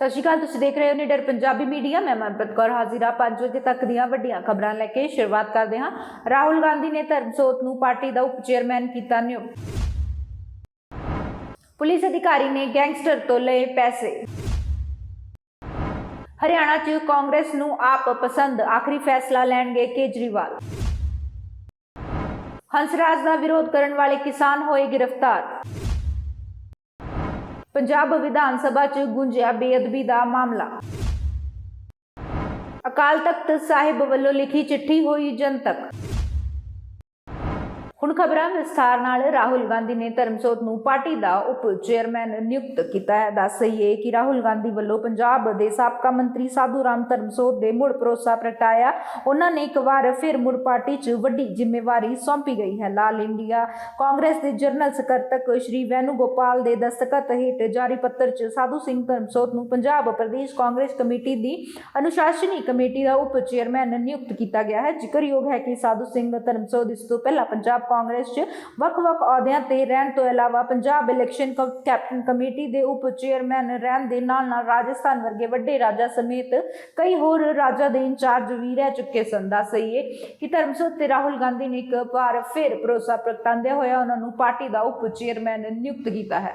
ਸਤਿ ਸ਼੍ਰੀ ਅਕਾਲ, ਤੁਸੀਂ ਦੇਖ ਰਹੇ ਹੋ ਨਿਡਰ ਪੰਜਾਬੀ ਮੀਡੀਆ। ਮੈਂ ਮਨਪ੍ਰੀਤ ਕੌਰ ਹਾਜ਼ਰ 5 ਵਜੇ ਤੱਕ ਦੀਆਂ ਵੱਡੀਆਂ ਖਬਰਾਂ ਲੈ ਕੇ ਸ਼ੁਰੂਆਤ ਕਰਦੇ ਹਾਂ। ਰਾਹੁਲ ਗਾਂਧੀ ਨੇ ਧਰਮਸੋਤ ਨੂੰ ਪਾਰਟੀ ਦਾ ਉਪ ਚੇਅਰਮੈਨ ਕੀਤਾ ਨਿਯੁਕਤ। ਪੁਲਿਸ ਅਧਿਕਾਰੀ ਨੇ ਗੈਂਗਸਟਰ ਤੋਂ ਲਏ ਪੈਸੇ। ਹਰਿਆਣਾ 'ਚ ਕਾਂਗਰਸ ਨੂੰ ਆਪ ਪਸੰਦ ਆਖਰੀ ਫੈਸਲਾ ਲੈਣਗੇ ਕੇਜਰੀਵਾਲ। ਹੰਸਰਾਜ ਦਾ ਵਿਰੋਧ ਕਰਨ ਵਾਲੇ ਕਿਸਾਨ ਹੋਏ ਗ੍ਰਿਫਤਾਰ। ਪੰਜਾਬ ਵਿਧਾਨ ਸਭਾ 'ਚ ਗੁੰਜਿਆ ਬੇਅਦਬੀ ਦਾ ਮਾਮਲਾ। ਅਕਾਲ ਤਖਤ ਸਾਹਿਬ ਵੱਲੋਂ ਲਿਖੀ ਚਿੱਠੀ ਹੋਈ ਜਨਤਕ। ਹੁਣ ਖਬਰਾਂ ਵਿਸਥਾਰ ਨਾਲ ਰਾਹੁਲ ਗਾਂਧੀ ਨੇ ਧਰਮਸੋਤ ਨੂੰ ਪਾਰਟੀ ਦਾ ਉਪ ਚੇਅਰਮੈਨ ਨਿਯੁਕਤ ਕੀਤਾ ਹੈ। ਦੱਸ ਸਹੀਏ ਕਿ ਰਾਹੁਲ ਗਾਂਧੀ ਵੱਲੋਂ ਪੰਜਾਬ ਦੇ ਸਾਬਕਾ ਮੰਤਰੀ ਸਾਧੂ ਰਾਮ ਧਰਮਸੋਤ ਦੇ ਮੁੜ ਭਰੋਸਾ ਪ੍ਰਗਟਾਇਆ। ਉਹਨਾਂ ਨੇ ਇੱਕ ਵਾਰ ਫਿਰ ਮੁੜ ਪਾਰਟੀ 'ਚ ਵੱਡੀ ਜ਼ਿੰਮੇਵਾਰੀ ਸੌਂਪੀ ਗਈ ਹੈ। ਲਾਲ ਇੰਡੀਆ ਕਾਂਗਰਸ ਦੇ ਜਨਰਲ ਸਕੱਤਰ ਸ਼੍ਰੀ ਵੈਨੂ ਗੋਪਾਲ ਦੇ ਦਸਤਖਤ ਹੇਠ ਜਾਰੀ ਪੱਤਰ 'ਚ ਸਾਧੂ ਸਿੰਘ ਧਰਮਸੋਤ ਨੂੰ ਪੰਜਾਬ ਪ੍ਰਦੇਸ਼ ਕਾਂਗਰਸ ਕਮੇਟੀ ਦੀ ਅਨੁਸ਼ਾਸਨੀ ਕਮੇਟੀ ਦਾ ਉਪ ਚੇਅਰਮੈਨ ਨਿਯੁਕਤ ਕੀਤਾ ਗਿਆ ਹੈ। ਜ਼ਿਕਰਯੋਗ ਹੈ ਕਿ ਸਾਧੂ ਸਿੰਘ ਧਰਮਸੋਤ ਇਸ ਤੋਂ ਪਹਿਲਾਂ ਪੰਜਾਬ ਕਾਂਗਰਸ 'ਚ ਵੱਖ-ਵੱਖ ਅਹੁਦਿਆਂ ਤੇ ਰਹਿਣ ਤੋਂ ਇਲਾਵਾ ਪੰਜਾਬ ਇਲੈਕਸ਼ਨ ਕੈਪਟਨ ਕਮੇਟੀ ਦੇ ਉਪ ਚੇਅਰਮੈਨ ਰਹਿਣ ਦੇ ਨਾਲ-ਨਾਲ ਰਾਜਸਥਾਨ ਵਰਗੇ ਵੱਡੇ ਰਾਜਾਂ ਸਮੇਤ ਕਈ ਹੋਰ ਰਾਜਾਂ ਦੇ ਇੰਚਾਰਜ ਵੀ ਰਹਿ ਚੁੱਕੇ ਸਨ। ਦੱਸ ਸਹੀਏ ਕਿ ਧਰਮਸੋਤ ਤੇ ਰਾਹੁਲ ਗਾਂਧੀ ਨੇ ਇੱਕ ਵਾਰ ਫਿਰ ਭਰੋਸਾ ਪ੍ਰਗਟਾਉਂਦੇ ਹੋਇਆ ਉਹਨਾਂ ਨੂੰ ਪਾਰਟੀ ਦਾ ਉਪ ਚੇਅਰਮੈਨ ਨਿਯੁਕਤ ਕੀਤਾ ਹੈ।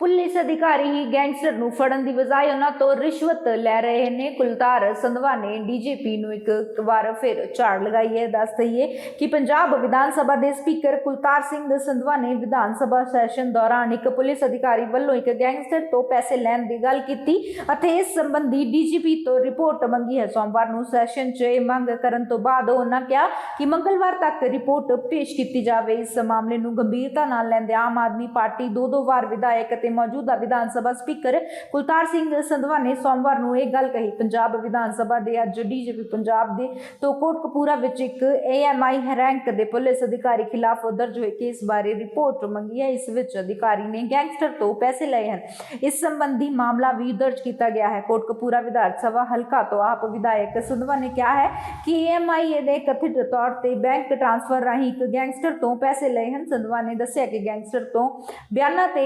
ਪੁਲਿਸ ਅਧਿਕਾਰੀ ਹੀ ਗੈਂਗਸਟਰ ਨੂੰ ਫੜਨ ਦੀ ਬਜਾਏ ਉਹਨਾਂ ਤੋਂ ਰਿਸ਼ਵਤ ਲੈ ਰਹੇ ਨੇ। ਕੁਲਤਾਰ ਸੰਧਵਾ ਨੇ ਡੀਜੀਪੀ ਨੂੰ ਇੱਕ ਵਾਰ ਫਿਰ ਝਾੜ ਲਗਾਈ ਹੈ। ਦੱਸ ਦਈਏ ਕਿ ਪੰਜਾਬ ਵਿਧਾਨ ਸਭਾ ਦੇ ਸਪੀਕਰ ਕੁਲਤਾਰ ਸਿੰਘ ਸੰਧਵਾ ਨੇ ਵਿਧਾਨ ਸਭਾ ਸੈਸ਼ਨ ਦੌਰਾਨ ਇੱਕ ਪੁਲਿਸ ਅਧਿਕਾਰੀ ਵੱਲੋਂ ਇੱਕ ਗੈਂਗਸਟਰ ਤੋਂ ਪੈਸੇ ਲੈਣ ਦੀ ਗੱਲ ਕੀਤੀ ਅਤੇ ਇਸ ਸੰਬੰਧੀ ਡੀਜੀਪੀ ਤੋਂ ਰਿਪੋਰਟ ਮੰਗੀ ਹੈ। ਸੋਮਵਾਰ ਨੂੰ ਸੈਸ਼ਨ 'ਚ ਇਹ ਮੰਗ ਕਰਨ ਤੋਂ ਬਾਅਦ ਉਹਨਾਂ ਕਿਹਾ ਕਿ ਮੰਗਲਵਾਰ ਤੱਕ ਰਿਪੋਰਟ ਪੇਸ਼ ਕੀਤੀ ਜਾਵੇ। ਇਸ ਮਾਮਲੇ ਨੂੰ ਗੰਭੀਰਤਾ ਨਾਲ ਲੈਂਦੇ ਆਮ ਆਦਮੀ ਪਾਰਟੀ ਦੋ ਦੋ ਵਾਰ ਵਿਧਾਇਕ ਅਤੇ ਮੌਜੂਦਾ ਵਿਧਾਨ ਸਭਾ ਸਪੀਕਰ ਕੁਲਤਾਰ ਸਿੰਘ ਸੰਧਵਾ ਨੇ ਸੋਮਵਾਰ ਨੂੰ ਇਹ ਗੱਲ ਕਹੀ। ਪੰਜਾਬ ਵਿਧਾਨ ਸਭਾ ਦੇ ਅੱਜ ਡੀਜੀਪੀ ਪੰਜਾਬ ਦੇ ਤੋਂ ਕੋਟਕਪੂਰਾ ਵਿੱਚ ਇੱਕ ਏਐਮਆਈ ਰੈਂਕ ਦੇ ਪੁਲਿਸ ਅਧਿਕਾਰੀ ਖਿਲਾਫ ਦਰਜ ਹੋਏ ਕੇਸ ਬਾਰੇ ਰਿਪੋਰਟ ਮੰਗੀ ਹੈ। ਇਸ ਵਿੱਚ ਅਧਿਕਾਰੀ ਨੇ ਗੈਂਗਸਟਰ ਤੋਂ ਪੈਸੇ ਲਏ ਹਨ। ਇਸ ਸੰਬੰਧੀ ਮਾਮਲਾ ਵੀ ਦਰਜ ਕੀਤਾ ਗਿਆ ਹੈ। ਕੋਟਕਪੂਰਾ ਵਿਧਾਨ ਸਭਾ ਹਲਕਾ ਤੋਂ ਆਪ ਵਿਧਾਇਕ ਸੰਧਵਾ ਨੇ ਕਿਹਾ ਹੈ ਕਿ ਏਐਮਆਈ ਨੇ ਕਥਿਤ ਤੌਰ ਤੇ ਬੈਂਕ ਟ੍ਰਾਂਸਫਰ ਰਾਹੀਂ ਇੱਕ ਗੈਂਗਸਟਰ ਤੋਂ ਪੈਸੇ ਲਏ ਹਨ। ਸੰਧਵਾ ਨੇ ਦੱਸਿਆ ਕਿ ਗੈਂਗਸਟਰ ਤੋਂ ਬਿਆਨਾਂ ਤੇ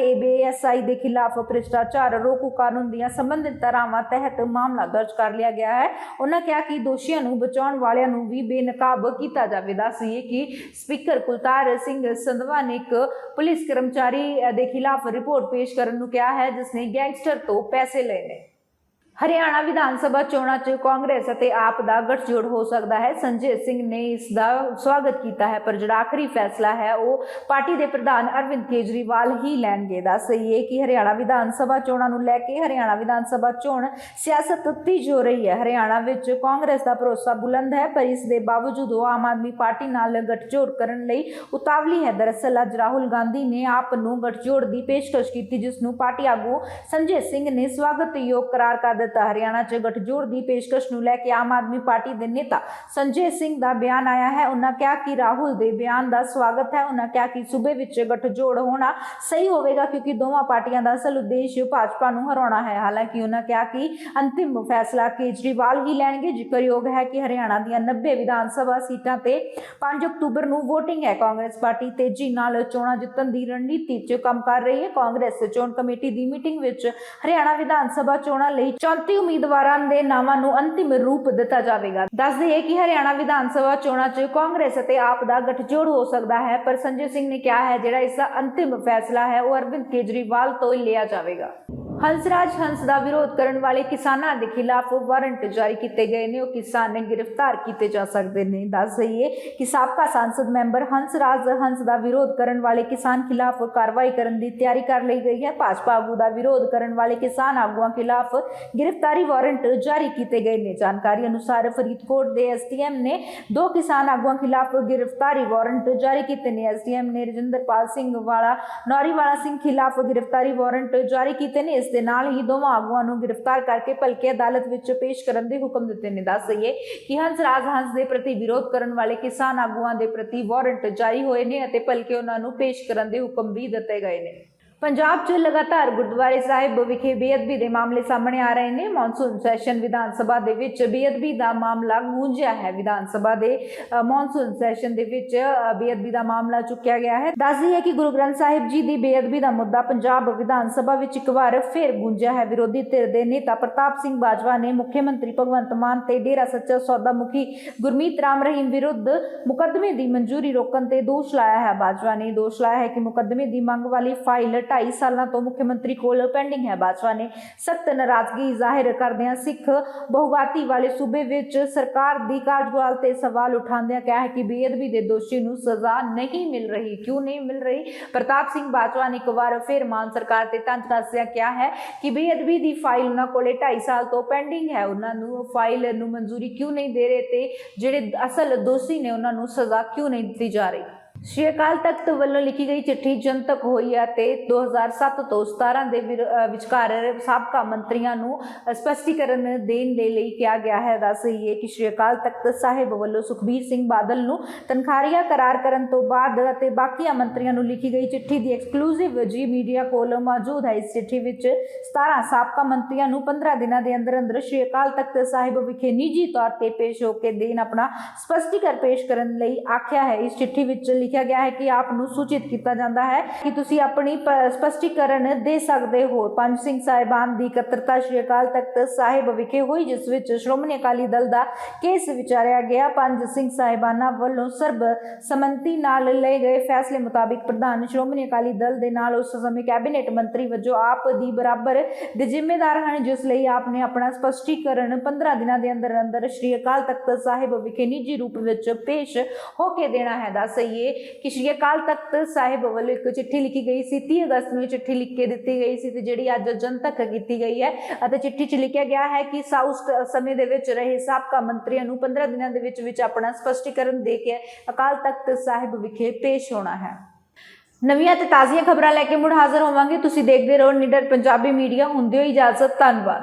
ਬੀਐਸਆਈ ਦੇ ਖਿਲਾਫ ਭ੍ਰਿਸ਼ਟਾਚਾਰ, ਰੋਕੂ ਕਾਨੂੰਨ ਦੀਆਂ ਸੰਬੰਧਿਤ ਧਾਰਾਵਾਂ ਤਹਿਤ ਮਾਮਲਾ ਦਰਜ ਕਰ ਲਿਆ ਗਿਆ ਹੈ। ਉਹਨਾਂ ਕਿਹਾ ਕਿ ਦੋਸ਼ੀਆਂ ਨੂੰ ਬਚਾਉਣ ਵਾਲਿਆਂ ਨੂੰ ਵੀ ਬੇਨਕਾਬ ਕੀਤਾ ਜਾਵੇ ਦੱਸੀਏ ਕਿ ਸਪੀਕਰ ਕੁਲਤਾਰ ਸਿੰਘ ਸੰਧਵਾ ਨੇ ਇੱਕ ਪੁਲਿਸ ਕਰਮਚਾਰੀ ਦੇ ਖਿਲਾਫ ਰਿਪੋਰਟ ਪੇਸ਼ ਕਰਨ ਨੂੰ ਕਿਹਾ ਹੈ, ਜਿਸ ਨੇ ਗੈਂਗਸਟਰ ਤੋਂ ਪੈਸੇ ਲਏ ਨੇ। ਹਰਿਆਣਾ ਵਿਧਾਨ ਸਭਾ ਚੋਣਾਂ 'ਚ ਕਾਂਗਰਸ ਅਤੇ ਆਪ ਦਾ ਗਠਜੋੜ ਹੋ ਸਕਦਾ ਹੈ। ਸੰਜੇ ਸਿੰਘ ਨੇ ਇਸ ਦਾ ਸਵਾਗਤ ਕੀਤਾ ਹੈ, ਪਰ ਜਿਹੜਾ ਆਖਰੀ ਫੈਸਲਾ ਹੈ, ਉਹ ਪਾਰਟੀ ਦੇ ਪ੍ਰਧਾਨ ਅਰਵਿੰਦ ਕੇਜਰੀਵਾਲ ਹੀ ਲੈਣਗੇ। ਦੱਸ ਸਹੀਏ ਕਿ ਹਰਿਆਣਾ ਵਿਧਾਨ ਸਭਾ ਚੋਣਾਂ ਨੂੰ ਲੈ ਕੇ ਹਰਿਆਣਾ ਵਿਧਾਨ ਸਭਾ ਚੋਣ ਸਿਆਸਤ ਤੇਜ਼ ਹੋ ਰਹੀ ਹੈ। ਹਰਿਆਣਾ ਵਿੱਚ ਕਾਂਗਰਸ ਦਾ ਭਰੋਸਾ ਬੁਲੰਦ ਹੈ, ਪਰ ਇਸ ਦੇ ਬਾਵਜੂਦ ਉਹ ਆਮ ਆਦਮੀ ਪਾਰਟੀ ਨਾਲ ਗਠਜੋੜ ਕਰਨ ਲਈ ਉਤਾਵਲੀ ਹੈ। ਦਰਅਸਲ, ਅੱਜ ਰਾਹੁਲ ਗਾਂਧੀ ਨੇ ਆਪ ਨੂੰ ਗਠਜੋੜ ਦੀ ਪੇਸ਼ਕਸ਼ ਕੀਤੀ, ਜਿਸ ਨੂੰ ਪਾਰਟੀ ਆਗੂ ਸੰਜੇ ਸਿੰਘ ਨੇ ਸਵਾਗਤਯੋਗ ਕਰਾਰ ਕਰ ਦਿੱਤਾ ਹਰਿਆਣਾ 'ਚ ਗਠਜੋੜ ਦੀ ਪੇਸ਼ਕਸ਼ ਨੂੰ ਲੈ ਕੇ ਆਮ ਆਦਮੀ ਪਾਰਟੀ ਦੇ ਨੇਤਾ ਸੰਜੇ ਸਿੰਘ ਦਾ ਬਿਆਨ ਆਇਆ ਹੈ। ਉਹਨਾਂ ਕਿਹਾ ਕਿ ਰਾਹੁਲ ਦੇ ਬਿਆਨ ਦਾ ਸਵਾਗਤ ਹੈ। ਉਹਨਾਂ ਕਿਹਾ ਕਿ ਸੂਬੇ ਵਿੱਚ ਗਠਜੋੜ ਹੋਣਾ ਸਹੀ ਹੋਵੇਗਾ ਕਿਉਂਕਿ ਦੋਵਾਂ ਪਾਰਟੀਆਂ ਦਾ ਅਸਲ ਉਦੇਸ਼ ਭਾਜਪਾ ਨੂੰ ਹਰਾਉਣਾ ਹੈ। ਹਾਲਾਂਕਿ ਉਹਨਾਂ ਕਿਹਾ ਕਿ ਅੰਤਿਮ ਫੈਸਲਾ ਕੇਜਰੀਵਾਲ ਹੀ ਲੈਣਗੇ। ਜ਼ਿਕਰਯੋਗ ਹੈ ਕਿ ਹਰਿਆਣਾ ਦੀਆਂ 90 ਵਿਧਾਨ ਸਭਾ ਸੀਟਾਂ ਤੇ 5 ਅਕਤੂਬਰ ਨੂੰ ਵੋਟਿੰਗ ਹੈ। ਕਾਂਗਰਸ ਪਾਰਟੀ ਤੇਜ਼ੀ ਨਾਲ ਚੋਣਾਂ ਜਿੱਤਣ ਦੀ ਰਣਨੀਤੀ 'ਚ ਕੰਮ ਕਰ ਰਹੀ ਹੈ। ਕਾਂਗਰਸ ਚੋਣ ਕਮੇਟੀ ਦੀ ਮੀਟਿੰਗ ਵਿੱਚ ਹਰਿਆਣਾ ਵਿਧਾਨ ਸਭਾ ਚੋਣਾਂ ਲਈ 34 ਉਮੀਦਵਾਰਾਂ ਦੇ ਨਾਵਾਂ ਨੂੰ ਅੰਤਿਮ ਰੂਪ ਦਿੱਤਾ ਜਾਵੇਗਾ। ਦੱਸ ਦਈਏ ਕਿ ਹਰਿਆਣਾ ਵਿਧਾਨ ਸਭਾ ਚੋਣਾਂ 'ਚ ਕਾਂਗਰਸ ਅਤੇ ਆਪ ਦਾ ਗਠਜੋੜ ਹੋ ਸਕਦਾ ਹੈ, ਪਰ ਸੰਜੇ ਸਿੰਘ ਨੇ ਕਿਹਾ ਹੈ, ਜਿਹੜਾ ਇਸ ਦਾ ਅੰਤਿਮ ਫੈਸਲਾ ਹੈ, ਉਹ ਅਰਵਿੰਦ ਕੇਜਰੀਵਾਲ ਤੋਂ ਹੀ ਲਿਆ ਜਾਵੇਗਾ। ਹੰਸਰਾਜ ਹੰਸ ਦਾ ਵਿਰੋਧ ਕਰਨ ਵਾਲੇ ਕਿਸਾਨਾਂ ਦੇ ਖਿਲਾਫ ਵਾਰੰਟ ਜਾਰੀ ਕੀਤੇ ਗਏ ਨੇ। ਉਹ ਕਿਸਾਨ ਗ੍ਰਿਫਤਾਰ ਕੀਤੇ ਜਾ ਸਕਦੇ ਨੇ। ਦੱਸ ਦਈਏ ਕਿ ਸਾਬਕਾ ਸੰਸਦ ਮੈਂਬਰ ਹੰਸਰਾਜ ਹੰਸ ਦਾ ਵਿਰੋਧ ਕਰਨ ਵਾਲੇ ਕਿਸਾਨ ਖਿਲਾਫ ਕਾਰਵਾਈ ਕਰਨ ਦੀ ਤਿਆਰੀ ਕਰ ਲਈ ਗਈ ਹੈ। ਭਾਜਪਾ ਆਗੂ ਦਾ ਵਿਰੋਧ ਕਰਨ ਵਾਲੇ ਕਿਸਾਨ ਆਗੂਆਂ ਖਿਲਾਫ ਗ੍ਰਿਫਤਾਰੀ ਵਾਰੰਟ ਜਾਰੀ ਕੀਤੇ ਗਏ ਨੇ। ਜਾਣਕਾਰੀ ਅਨੁਸਾਰ ਫਰੀਦਕੋਟ ਦੇ ਐਸਟੀਐਮ ਨੇ ਦੋ ਕਿਸਾਨ ਆਗੂਆਂ ਖਿਲਾਫ ਗ੍ਰਿਫਤਾਰੀ ਵਾਰੰਟ ਜਾਰੀ ਕੀਤੇ ਨੇ। ਐਸਟੀਐਮ ਨੇ ਰਜਿੰਦਰਪਾਲ ਸਿੰਘ ਵਾਲਾ, ਨੌਰੀਵਾਲਾ ਸਿੰਘ ਖਿਲਾਫ ਗ੍ਰਿਫਤਾਰੀ ਵਾਰੰਟ ਜਾਰੀ ਕੀਤੇ ਨੇ। ਇਸ ਦੇ ਨਾਲ ਹੀ ਦੋਵਾਂ ਆਗੂਆਂ ਨੂੰ ਗ੍ਰਿਫਤਾਰ ਕਰਕੇ ਭਲਕੇ ਅਦਾਲਤ ਵਿੱਚ ਪੇਸ਼ ਕਰਨ ਦੇ ਹੁਕਮ ਦਿੱਤੇ ਨੇ। ਦੱਸ ਦਈਏ ਕਿ ਹੰਸ ਰਾਜ ਹੰਸ ਦੇ ਪ੍ਰਤੀ ਵਿਰੋਧ ਕਰਨ ਵਾਲੇ ਕਿਸਾਨ ਆਗੂਆਂ ਦੇ ਪ੍ਰਤੀ ਵਾਰੰਟ ਜਾਰੀ ਹੋਏ ਨੇ ਅਤੇ ਭਲਕੇ ਉਹਨਾਂ ਨੂੰ ਪੇਸ਼ ਕਰਨ ਦੇ ਹੁਕਮ ਵੀ ਦਿੱਤੇ ਗਏ ਨੇ। ਪੰਜਾਬ 'ਚ ਲਗਾਤਾਰ ਗੁਰਦੁਆਰੇ ਸਾਹਿਬ ਵਿਖੇ ਬੇਅਦਬੀ ਦੇ ਮਾਮਲੇ ਸਾਹਮਣੇ ਆ ਰਹੇ ਨੇ। ਮੌਨਸੂਨ ਸੈਸ਼ਨ ਵਿਧਾਨ ਸਭਾ ਦੇ ਵਿੱਚ ਬੇਅਦਬੀ ਦਾ ਮਾਮਲਾ ਗੂੰਜਿਆ ਹੈ। ਵਿਧਾਨ ਸਭਾ ਦੇ ਮੌਨਸੂਨ ਸੈਸ਼ਨ ਦੇ ਵਿੱਚ ਬੇਅਦਬੀ ਦਾ ਮਾਮਲਾ ਚੁੱਕਿਆ ਗਿਆ ਹੈ। ਦੱਸਦੀ ਹੈ ਕਿ ਗੁਰੂ ਗ੍ਰੰਥ ਸਾਹਿਬ ਜੀ ਦੀ ਬੇਅਦਬੀ ਦਾ ਮੁੱਦਾ ਪੰਜਾਬ ਵਿਧਾਨ ਸਭਾ ਵਿੱਚ ਇੱਕ ਵਾਰ ਫਿਰ ਗੂੰਜਿਆ ਹੈ। ਵਿਰੋਧੀ ਧਿਰ ਦੇ ਨੇਤਾ ਪ੍ਰਤਾਪ ਸਿੰਘ ਬਾਜਵਾ ਨੇ ਮੁੱਖ ਮੰਤਰੀ ਭਗਵੰਤ ਮਾਨ ਤੇ ਡੇਰਾ ਸੱਚਾ ਸੌਦਾ ਮੁਖੀ ਗੁਰਮੀਤ ਰਾਮ ਰਹੀਮ ਵਿਰੁੱਧ ਮੁਕੱਦਮੇ ਦੀ ਮਨਜ਼ੂਰੀ ਰੋਕਣ ਤੇ ਦੋਸ਼ ਲਾਇਆ ਹੈ। ਬਾਜਵਾ ਨੇ ਦੋਸ਼ ਲਾਇਆ ਹੈ ਕਿ ਮੁਕੱਦਮੇ ਦੀ ਮੰਗ ਵਾਲੀ ਫਾਈਲ 2.5 ਸਾਲਾਂ ਤੋਂ ਮੁੱਖ ਮੰਤਰੀ ਕੋਲ ਪੈਂਡਿੰਗ ਹੈ। ਬਾਜਵਾ ਨੇ ਸਖਤ ਨਾਰਾਜ਼ਗੀ ਜ਼ਾਹਿਰ ਕਰਦਿਆਂ ਸਿੱਖ ਬਹੁਗਾਤੀ ਵਾਲੇ ਸੂਬੇ ਵਿੱਚ ਸਰਕਾਰ ਦੀ ਕਾਰਜਵਾਲ ਤੇ ਸਵਾਲ ਉਠਾਉਂਦਿਆਂ ਕਿਹਾ ਹੈ ਕਿ ਬੇਅਦਬੀ ਦੇ ਦੋਸ਼ੀ ਨੂੰ ਸਜ਼ਾ ਨਹੀਂ ਮਿਲ ਰਹੀ। ਕਿਉਂ ਨਹੀਂ ਮਿਲ ਰਹੀ? ਪ੍ਰਤਾਪ ਸਿੰਘ ਬਾਜਵਾ ਨੇ ਇੱਕ ਵਾਰ ਫਿਰ ਮਾਨ ਸਰਕਾਰ ਤੇ ਤੰਜ ਕੱਸਿਆ ਕਿਹਾ ਹੈ ਕਿ ਬੇਅਦਬੀ ਦੀ ਫਾਈਲ ਉਹਨਾਂ ਕੋਲੇ 2.5 ਸਾਲ ਤੋਂ ਪੈਂਡਿੰਗ ਹੈ। ਉਹਨਾਂ ਨੂੰ ਫਾਈਲ ਨੂੰ ਮਨਜ਼ੂਰੀ ਕਿਉਂ ਨਹੀਂ ਦੇ ਰਹੇ ਤੇ ਜਿਹੜੇ ਅਸਲ ਦੋਸ਼ੀ ਨੇ ਉਹਨਾਂ ਨੂੰ ਸਜ਼ਾ ਕਿਉਂ ਨਹੀਂ ਦਿੱਤੀ ਜਾ ਰਹੀ? ਸ਼੍ਰੀ ਅਕਾਲ ਤਖਤ ਵੱਲੋਂ ਲਿਖੀ ਗਈ ਚਿੱਠੀ ਜਨਤਕ ਹੋਈ ਹੈ ਤੇ 2007 ਤੋਂ 17 ਦੇ ਵਿਰ- ਵਿਚਕਾਰ ਸਾਬਕਾ ਮੰਤਰੀਆਂ ਨੂੰ ਸਪਸ਼ਟੀਕਰਨ ਦੇਣ ਦੇ ਲਈ ਕਿਹਾ ਗਿਆ ਹੈ। ਦੱਸ ਹੈ ਕਿ ਸ਼੍ਰੀ ਅਕਾਲ ਤਖਤ ਸਾਹਿਬ ਵੱਲੋਂ ਸੁਖਬੀਰ ਸਿੰਘ ਬਾਦਲ ਨੂੰ ਤਨਖਾਹੀਆ ਕਰਾਰ ਕਰਨ ਤੋਂ ਬਾਅਦ ਅਤੇ ਬਾਕੀਆਂ ਮੰਤਰੀਆਂ ਨੂੰ ਲਿਖੀ ਗਈ ਚਿੱਠੀ ਦੀ ਐਕਸਕਲੂਸਿਵ ਜੀ ਮੀਡੀਆ ਕੋਲ ਮੌਜੂਦ ਹੈ। ਇਸ ਚਿੱਠੀ ਵਿੱਚ 17 ਸਾਬਕਾ ਮੰਤਰੀਆਂ ਨੂੰ 15 ਦਿਨਾਂ ਦੇ ਅੰਦਰ ਅੰਦਰ ਸ਼੍ਰੀ ਅਕਾਲ ਤਖਤ ਸਾਹਿਬ ਵਿਖੇ ਨਿੱਜੀ ਤੌਰ ਤੇ ਪੇਸ਼ ਹੋ ਕੇ ਦੇਣ ਆਪਣਾ ਸਪਸ਼ਟੀਕਰਨ ਪੇਸ਼ ਕਰਨ ਲਈ ਆਖਿਆ ਹੈ। ਇਸ ਚਿੱਠੀ ਵਿੱਚ ਲਿਖਿਆ ਗਿਆ ਹੈ ਕਿ ਆਪ ਨੂੰ ਸੂਚਿਤ ਕੀਤਾ ਜਾਂਦਾ ਹੈ ਕਿ ਤੁਸੀਂ ਆਪਣੀ ਪ- ਸਪਸ਼ਟੀਕਰਨ ਦੇ ਸਕਦੇ ਹੋ। ਪੰਜ ਸਿੰਘ ਸਾਹਿਬਾਨ ਦੀ ਇਕੱਤਰਤਾ ਸ਼੍ਰੀ ਅਕਾਲ ਤਖਤ ਸਾਹਿਬ ਵਿਖੇ ਹੋਈ, ਜਿਸ ਵਿੱਚ ਸ਼੍ਰੋਮਣੀ ਅਕਾਲੀ ਦਲ ਦਾ ਕੇਸ ਵਿਚਾਰਿਆ ਗਿਆ। ਪੰਜ ਸਿੰਘ ਸਾਹਿਬਾਨਾਂ ਵੱਲੋਂ ਸਰਬ ਸੰਮਤੀ ਨਾਲ ਲਏ ਗਏ ਫੈਸਲੇ ਮੁਤਾਬਿਕ ਪ੍ਰਧਾਨ ਸ਼੍ਰੋਮਣੀ ਅਕਾਲੀ ਦਲ ਦੇ ਨਾਲ ਉਸ ਸਮੇਂ ਕੈਬਨਿਟ ਮੰਤਰੀ ਵਜੋਂ ਆਪ ਦੀ ਬਰਾਬਰ ਦੇ ਜ਼ਿੰਮੇਦਾਰ ਹਨ, ਜਿਸ ਲਈ ਆਪ ਨੇ ਆਪਣਾ ਸਪਸ਼ਟੀਕਰਨ 15 ਦਿਨਾਂ ਦੇ ਅੰਦਰ ਅੰਦਰ ਸ਼੍ਰੀ ਅਕਾਲ ਤਖਤ ਸਾਹਿਬ ਵਿਖੇ ਨਿੱਜੀ ਰੂਪ ਵਿੱਚ ਪੇਸ਼ ਹੋ ਕੇ ਦੇਣਾ ਹੈ। ਦੱਸਈਏ ਕਿ ਸ਼੍ਰੀ ਅਕਾਲ ਤਖਤ ਸਾਹਿਬ ਵੱਲੋਂ ਇੱਕ ਚਿੱਠੀ ਲਿਖੀ ਗਈ ਸੀ 30 ਅਗਸਤ ਨੂੰ ਇਹ ਚਿੱਠੀ ਲਿਖ ਕੇ ਦਿੱਤੀ ਗਈ ਸੀ ਤੇ ਜਿਹੜੀ ਅੱਜ ਜਨਤਕ ਕੀਤੀ ਗਈ ਹੈ ਅਤੇ ਚਿੱਠੀ 'ਚ ਲਿਖਿਆ ਗਿਆ ਹੈ ਕਿ ਸਾਊਸ ਸਮੇਂ ਦੇ ਵਿੱਚ ਰਹੇ ਸਾਬਕਾ ਮੰਤਰੀਆਂ ਨੂੰ 15 ਦਿਨਾਂ ਦੇ ਵਿੱਚ ਵਿੱਚ ਆਪਣਾ ਸਪਸ਼ਟੀਕਰਨ ਦੇ ਕੇ ਅਕਾਲ ਤਖਤ ਸਾਹਿਬ ਵਿਖੇ ਪੇਸ਼ ਹੋਣਾ ਹੈ। ਨਵੀਆਂ ਤੇ ਤਾਜ਼ੀਆਂ ਖਬਰਾਂ ਲੈ ਕੇ ਮੁੜ ਹਾਜ਼ਰ ਹੋਵਾਂਗੇ। ਤੁਸੀਂ ਦੇਖਦੇ ਰਹੋ ਨਿਡਰ ਪੰਜਾਬੀ ਮੀਡੀਆ। ਹੁੰਦੇ ਹੋ ਇਜਾਜ਼ਤ। ਧੰਨਵਾਦ।